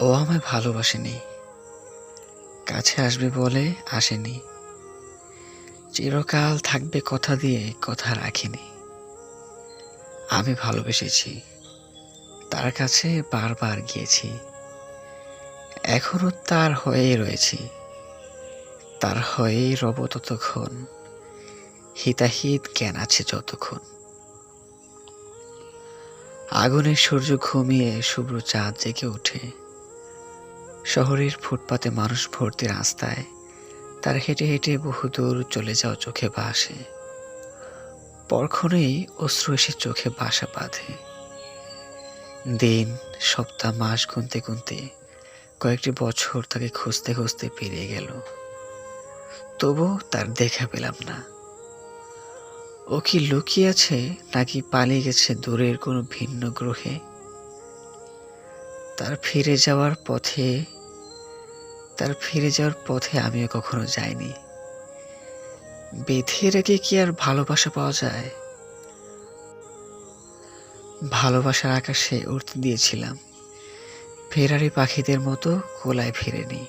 ও আমায় ভালোবাসেনি। কাছে আসবে বলে আসেনি। চিরকাল থাকবে কথা দিয়ে কথা রাখিনি। আমি ভালোবেসেছি। তার কাছে বারবার গিয়েছি। এখনও তার হয়েই রয়েছি। তার হয়েই রব ততক্ষণ। হিতাহিত জ্ঞান আছে যতক্ষণ। আগুনের সূর্য ঘুমিয়ে শুভ্র চাঁদ জেগে ওঠে। শহরের ফুটপাতে মানুষ ভর্তি রাস্তায় তার হেঁটে হেঁটে বহুদূর চলে যাওয়া চোখে বাসে। পরক্ষণেই অশ্রু এসে চোখে বাসা বাঁধে। দিন, সপ্তাহ, মাস গুনতে গুনতে কয়েকটি বছর তাকে খুঁজতে খুঁজতে পেরিয়ে গেল। তবু তার দেখা পেলাম না। ও কি লুকিয়ে আছে নাকি পালিয়ে গেছে দূরের কোনো ভিন্ন গ্রহে? তার ফিরে যাওয়ার পথে তার ফিরে যাওয়ার পথে আমিও কখনো যাইনি। বেঁধে রেখে কি আর ভালোবাসা পাওয়া যায়? ভালোবাসার আকাশে উঠতে দিয়েছিলাম। ফেরারি পাখিদের মতো কোলায় ফিরেনি।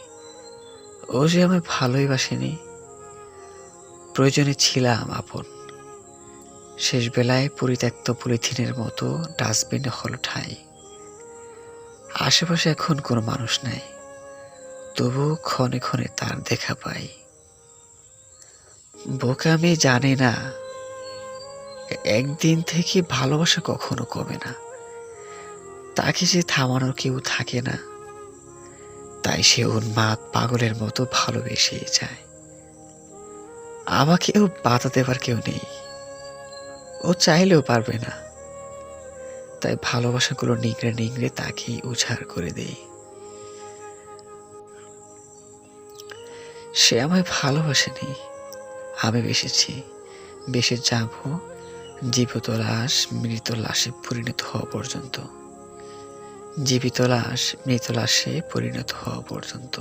ও যে আমায় ভালোই বাসেনি। প্রয়োজনে ছিলাম আপন। শেষ বেলায় পরিত্যক্ত পলিথিনের মতো ডাস্টবিনে হল ঠাই। আশেপাশে এখন কোনো মানুষ নাই। তবু ক্ষণে ক্ষণে তার দেখা পাই। বোকামি জানে না, একদিন থেকে ভালোবাসা কখনো কমে না। তাকে যে থামানোর কেউ থাকে না, তাই সে উন্মাদ পাগলের মতো ভালোবেসে যায়। আমাকেও বাধা দেবার কেউ নেই, ও চাইলেও পারবে না। তাই ভালোবাসাগুলো নিংড়ে নিংড়ে তাকেই উছাড় করে দেই। সে আমায় ভালোবাসেনি। আমি বেসেছি। বেসে যাব, জীবিত লাশ মৃত লাশে পরিণত হওয়া পর্যন্ত। জীবিত লাশ মৃত লাশে পরিণত হওয়া পর্যন্ত।